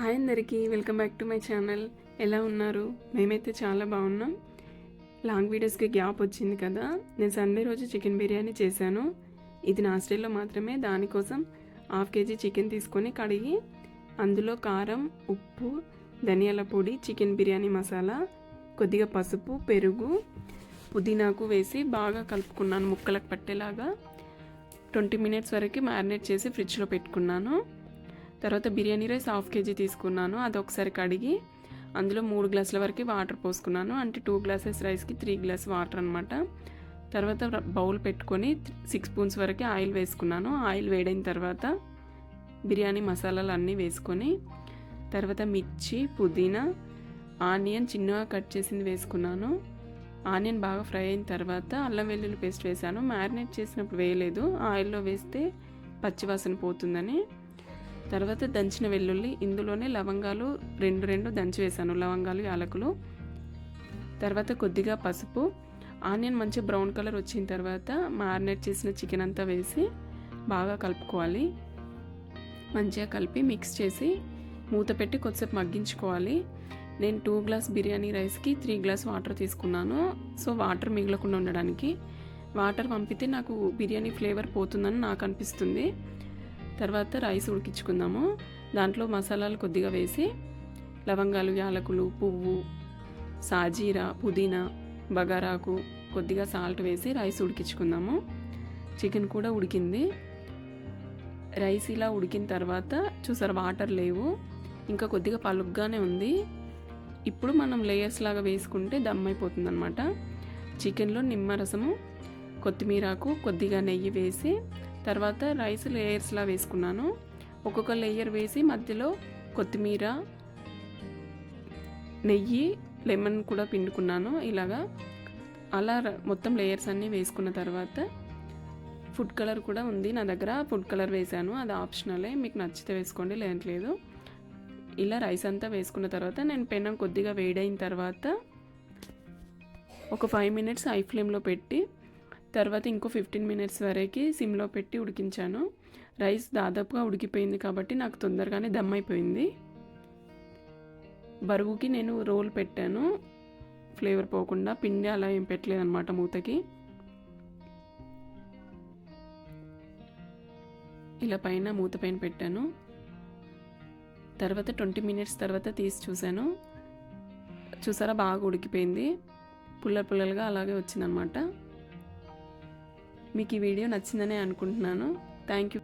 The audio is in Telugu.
హాయ్ అందరికీ welcome back to my channel. ఎలా ఉన్నారు? మేమైతే చాలా బాగున్నాం. లాంగ్ వీడియోస్కి గ్యాప్ వచ్చింది కదా. నేను సండే రోజు చికెన్ బిర్యానీ చేశాను. ఇది నా స్టైల్లో మాత్రమే దానికోసం హాఫ్ కేజీ చికెన్ తీసుకొని కడిగి అందులో కారం ఉప్పు ధనియాల పొడి చికెన్ బిర్యానీ మసాలా కొద్దిగా పసుపు పెరుగు పుదీనాకు వేసి బాగా కలుపుకున్నాను ముక్కలకు పట్టేలాగా. ట్వంటీ మినిట్స్ వరకు మ్యారినేట్ చేసి ఫ్రిడ్జ్లో పెట్టుకున్నాను. తర్వాత బిర్యానీ రైస్ హాఫ్ కేజీ తీసుకున్నాను. అది ఒకసారి కడిగి అందులో మూడు గ్లాసుల వరకు వాటర్ పోసుకున్నాను. అంటే టూ గ్లాసెస్ రైస్కి త్రీ గ్లాస్ వాటర్ అనమాట తర్వాత బౌల్ పెట్టుకొని సిక్స్ స్పూన్స్ వరకు ఆయిల్ వేసుకున్నాను. ఆయిల్ వేడైన తర్వాత బిర్యానీ మసాలాలు అన్నీ వేసుకొని తర్వాత మిర్చి పుదీనా ఆనియన్ చిన్నగా కట్ చేసింది వేసుకున్నాను. ఆనియన్ బాగా ఫ్రై అయిన తర్వాత అల్లం వెల్లుల్లి పేస్ట్ వేసాను మ్యారినేట్ చేసినప్పుడు వేయలేదు. ఆయిల్లో వేస్తే పచ్చివాసన పోతుందని తర్వాత దంచిన వెల్లుల్లి ఇందులోనే లవంగాలు రెండు రెండు దంచి వేసాను లవంగాలు యాలకులు. తర్వాత కొద్దిగా పసుపు. ఆనియన్ మంచి బ్రౌన్ కలర్ వచ్చిన తర్వాత మ్యారినేట్ చేసిన చికెన్ అంతా వేసి బాగా కలుపుకోవాలి. మంచిగా కలిపి మిక్స్ చేసి మూత పెట్టి కొద్దిసేపు మగ్గించుకోవాలి. నేను టూ గ్లాస్ బిర్యానీ రైస్కి త్రీ గ్లాస్ వాటర్ తీసుకున్నాను. సో వాటర్ మిగలకుండా ఉండడానికి. వాటర్ పంపితే నాకు బిర్యానీ ఫ్లేవర్ పోతుందని నాకు అనిపిస్తుంది. తర్వాత రైస్ ఉడికించుకుందాము. దాంట్లో మసాలాలు కొద్దిగా వేసి లవంగాలు యాలకులు పువ్వు సాజీరా పుదీనా బగారాకు కొద్దిగా సాల్ట్ వేసి రైస్ ఉడికించుకుందాము. చికెన్ కూడా ఉడికింది. రైస్ ఇలా ఉడికిన తర్వాత చూసారు వాటర్ లేవు. ఇంకా కొద్దిగా పలుగ్గానే ఉంది. ఇప్పుడు మనం లేయర్స్ లాగా వేసుకుంటే దమ్ అయిపోతుంది అనమాట చికెన్లో నిమ్మరసము కొత్తిమీరకు కొద్దిగా నెయ్యి వేసి తర్వాత రైస్ లేయర్స్లా వేసుకున్నాను. ఒక్కొక్క లేయర్ వేసి మధ్యలో కొత్తిమీర నెయ్యి లెమన్ కూడా పిండుకున్నాను ఇలాగా. అలా మొత్తం లేయర్స్ అన్నీ వేసుకున్న తర్వాత ఫుడ్ కలర్ కూడా ఉంది. నా దగ్గర ఫుడ్ కలర్ వేసాను అది ఆప్షనలే. మీకు నచ్చితే వేసుకోండి లేదు. ఇలా రైస్ అంతా వేసుకున్న తర్వాత నేను పెనం కొద్దిగా వేడైన తర్వాత ఒక ఫైవ్ మినిట్స్ హై ఫ్లేమ్లో పెట్టి తర్వాత ఇంకో ఫిఫ్టీన్ మినిట్స్ వరకు సిమ్లో పెట్టి ఉడికించాను. రైస్ దాదాపుగా ఉడికిపోయింది కాబట్టి నాకు తొందరగానే దమ్ అయిపోయింది. బరువుకి నేను రోల్ పెట్టాను. ఫ్లేవర్ పోకుండా పిండి అలా ఏం పెట్టలేదు అనమాట మూతకి. ఇలా పైన మూత పైన పెట్టాను. తర్వాత ట్వంటీ మినిట్స్ తర్వాత తీసి చూశాను. చూసారా బాగా ఉడికిపోయింది. పుల్ల పుల్లలుగా అలాగే వచ్చిందనమాట మీకు ఈ వీడియో నచ్చిందని అనుకుంటున్నాను. Thank you